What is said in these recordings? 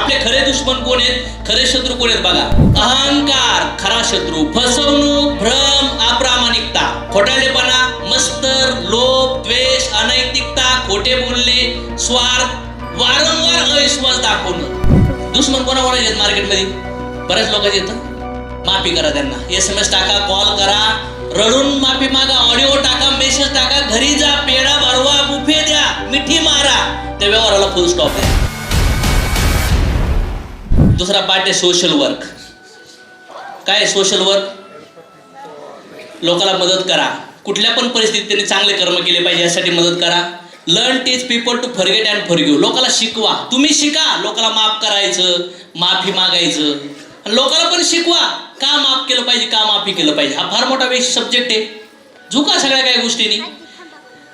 आपले खरे दुश्मन कोण आहेत? खरे शत्रू कोण आहेत बघा. अहंकार खरा शत्रू. फसवणूक भ्रम अप्रामाणिकता. खोटाळेपणा मस्तर लोभ द्वेष अनैतिकता खोटे बोलणे स्वार्थ. वारंवार अविश्वास दाखवणं. दुश्मन कोणा कोणाचे आहेत मार्केटमध्ये? बऱ्याच लोकांचे येतं माफी करा त्यांना. एस एम एस टाका कॉल करा. रडून माफी मागा ऑडिओ टाका मेसेज टाका. घरी जा पेढा भरवा बुफे द्या मिठी मारा. त्या व्यवहाराला फुल स्टॉप आहे. दुसरा पार्ट आहे सोशल वर्क काय सोशल वर्क लोकांना मदत करा. कुठल्या पण परिस्थितीत त्यांनी चांगले कर्म केले पाहिजे यासाठी मदत करा. Learn teach people to forget and forgive लोकांना शिकवा. तुम्ही शिका. लोकांना माफ करायचं माफी मागायचं. आणि लोकांना पण शिकवा. का माफ केलं पाहिजे का माफी केलं पाहिजे? हा फार मोठा वेश सब्जेक्ट आहे. झुका सगळ्या काही गोष्टींनी.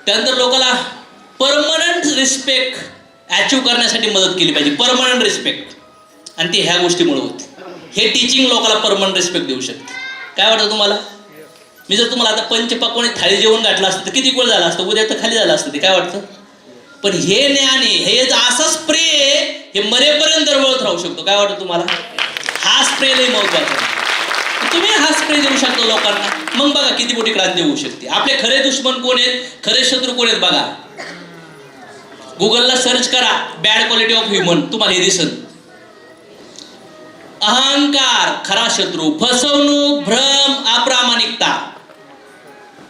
त्यानंतर लोकांना परमनंट रिस्पेक्ट अचीव करण्यासाठी मदत केली पाहिजे. परमनंट रिस्पेक्ट आणि ती ह्या गोष्टीमुळे होते. हे टीचिंग लोकांना परमनंट रिस्पेक्ट देऊ शकते. काय वाटतं तुम्हाला? मी जर तुम्हाला आता पंचपाकोणी थाळी जेवण घातलं असतं तर किती वेळ झाला असतं? उद्या तर खाली झालं असतं ते काय वाटतं? पण हे ज्ञान आहे हे असा स्प्रे हे मरेपर्यंत दरवळत राहू शकतो. काय वाटतं तुम्हाला? हा स्प्रे लई महत्त्वाचा तुम्ही हा स्प्रे देऊ शकता लोकांना. मग बघा किती मोठी क्रांती होऊ शकते. आपले खरे दुश्मन कोण आहेत? खरे शत्रू कोण आहेत बघा. गुगलला सर्च करा बॅड क्वालिटी ऑफ ह्युमन तुम्हाला हे दिसत अहंकार खरा शत्रू फसवणूक भ्रम अप्रामाणिकता.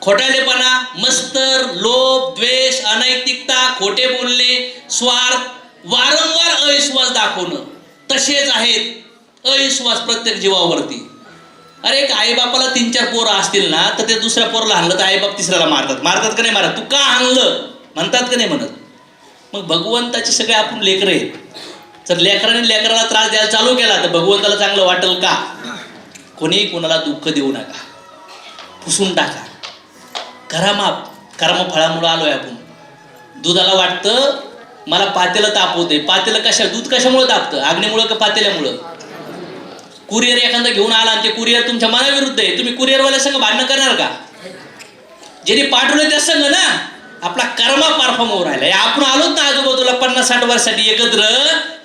खोट्यालेपणा मस्तर लोभ द्वेष अनैतिकता खोटे बोलणे स्वार्थ वारंवार अविश्वास दाखवणं. तसेच आहेत अविश्वास प्रत्येक जीवावरती. अरे एक आईबापाला तीन चार पोरं असतील ना तर ते दुसऱ्या पोराला हाणलं तर आईबाप तिसऱ्याला मारतात. मारतात का नाही मारत? तू का हाणलं? म्हणतात का नाही म्हणत? मग भगवंताचे सगळे आपण लेकरं आहेत. जर लेकराने लेकराला त्रास द्यायला चालू केला तर भगवंताला चांगलं वाटेल का? कोणीही कोणाला दुःख देऊ नका. पुसून टाका. करा माप. कर्मफळामुळं आलोय आपण. दुधाला वाटतं मला पातेलं तापवते पातेलं कशा दूध कशामुळे तापतं? आग्नेमुळं का पातेल्यामुळं? कुरिअर एखादा घेऊन आला आणि ते कुरिअर तुमच्या मनाविरुद्ध आहे. तुम्ही कुरिअरवाल्या संग भांडणं करणार का? ज्यांनी पाठवलं त्या संग ना? आपला कर्म परफॉर्म होऊ राहिला. हे आपण आलोत ना आजूबाजूला पन्नास साठ वर्षासाठी एकत्र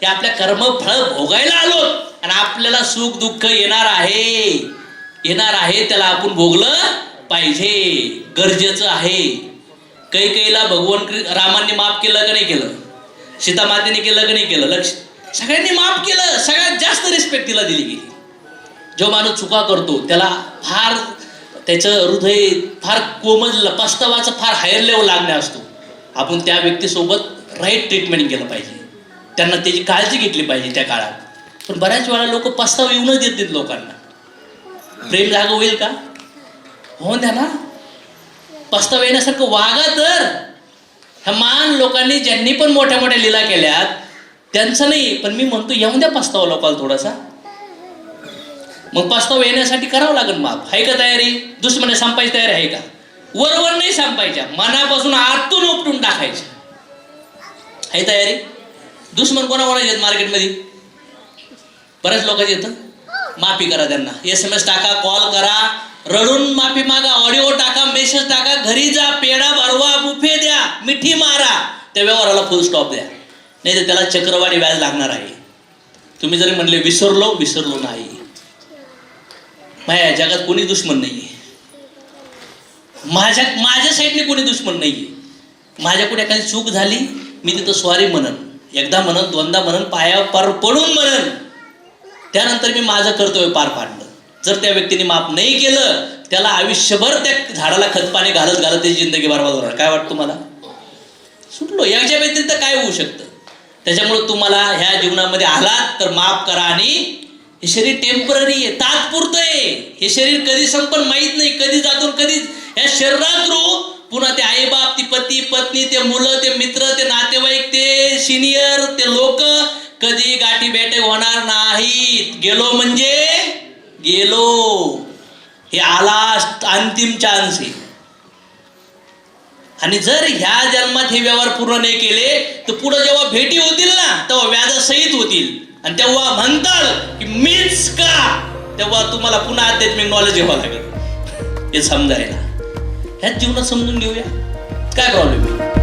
हे आपल्या कर्म फळ भोगायला आलोत. आणि आपल्याला सुख दुःख येणार आहे. येणार आहे त्याला आपण भोगलं पाहिजे. गरजेचं आहे. कैकेईला भगवान कृ- रामांनी माफ केलं का नाही केलं? सीता मातेने केलं का नाही केलं? लक्ष सगळ्यांनी माफ केलं. सगळ्यात जास्त रिस्पेक्ट तिला दिली गेली. जो माणूस चुका करतो त्याला फार त्याचं हृदय फार कोमल पस्तावाचा फार हायर लेवल लागणार असतो. आपण त्या व्यक्तीसोबत राईट ट्रीटमेंट केलं पाहिजे. त्यांना त्याची काळजी घेतली पाहिजे त्या काळात. पण बऱ्याच वेळा लोक पस्ताव येऊनच देत नाहीत लोकांना. प्रेम जागा होईल का? हो द्या ना. पस्ताव येण्यासारखं वागा तर. ह्या मान लोकांनी ज्यांनी पण मोठ्या मोठ्या लीला केल्यात त्यांचं नाही पण मी म्हणतो येऊन द्या पस्तावा लोकांना थोडासा. मग पस्तावा येण्यासाठी करावं लागेल माफ आहे का तयारी? दुश्मने संपायची तयारी आहे का? वरवर नाही संपायच्या. मनापासून आतून उपटून टाकायच्या. आहे तयारी? दुश्मन कोणा येत आहेत मार्केटमध्ये? बऱ्याच लोकांचे येतं माफी करा त्यांना. एस एम एस टाका कॉल करा. रडून माफी मागा ऑडिओ टाका मेसेज टाका. घरी जा पेढा भरवा बुफे द्या मिठी मारा. त्या व्यवहाराला फुल स्टॉप द्या. नाही तर त्याला चक्रवाढी व्याज लागणार आहे. तुम्ही जरी म्हणले विसरलो विसरलो नाही. माझ्या जगात कोणी दुश्मन आहे माझ्या माझ्या साईडने कोणी दुश्मन आहे माझ्याकडे एखादी चूक झाली मी तिथं स्वारी म्हणन. एकदा म्हणन दोनदा म्हणन पाया पार पडून म्हणन. त्यानंतर मी माझं कर्तव्य पार पाडलं. जर त्या व्यक्तीने माफ नाही केलं त्याला आयुष्यभर त्या झाडाला खतपाणी घालत घालत त्याची जिंदगी बरबाद होणार. काय वाटतं तुम्हाला? सुटलो. याच्या व्यतिरिक्त काय होऊ शकतं? त्याच्यामुळे तुम्हाला ह्या जीवनामध्ये आलात तर माफ करा आणि हे शरीर टेंपररी आहे तात्पुरतं आहे हे शरीर कधी संपन माहीत नाही कधी जातो कधी या शरीरात रो पुन्हा ते आईबाप ती पती पत्नी ते मुलं ते मित्र ते नातेवाईक ते सिनियर ते लोक कधी गाठी भेटे होणार नाहीत. गेलो म्हणजे? गेलो. हे आला अंतिम चान्स आहे. आणि जर ह्या जन्मात हे व्यवहार पूर्ण नाही केले तर पुढे जेव्हा भेटी होतील ना तेव्हा व्याजासहित होतील. आणि तेव्हा म्हणताल की मीच का? तेव्हा तुम्हाला पुन्हा आध्यात्मिक नॉलेज घ्यावं लागेल. हे समजायला. ह्याच जीवनात समजून घेऊया. काय प्रॉब्लेम आहे?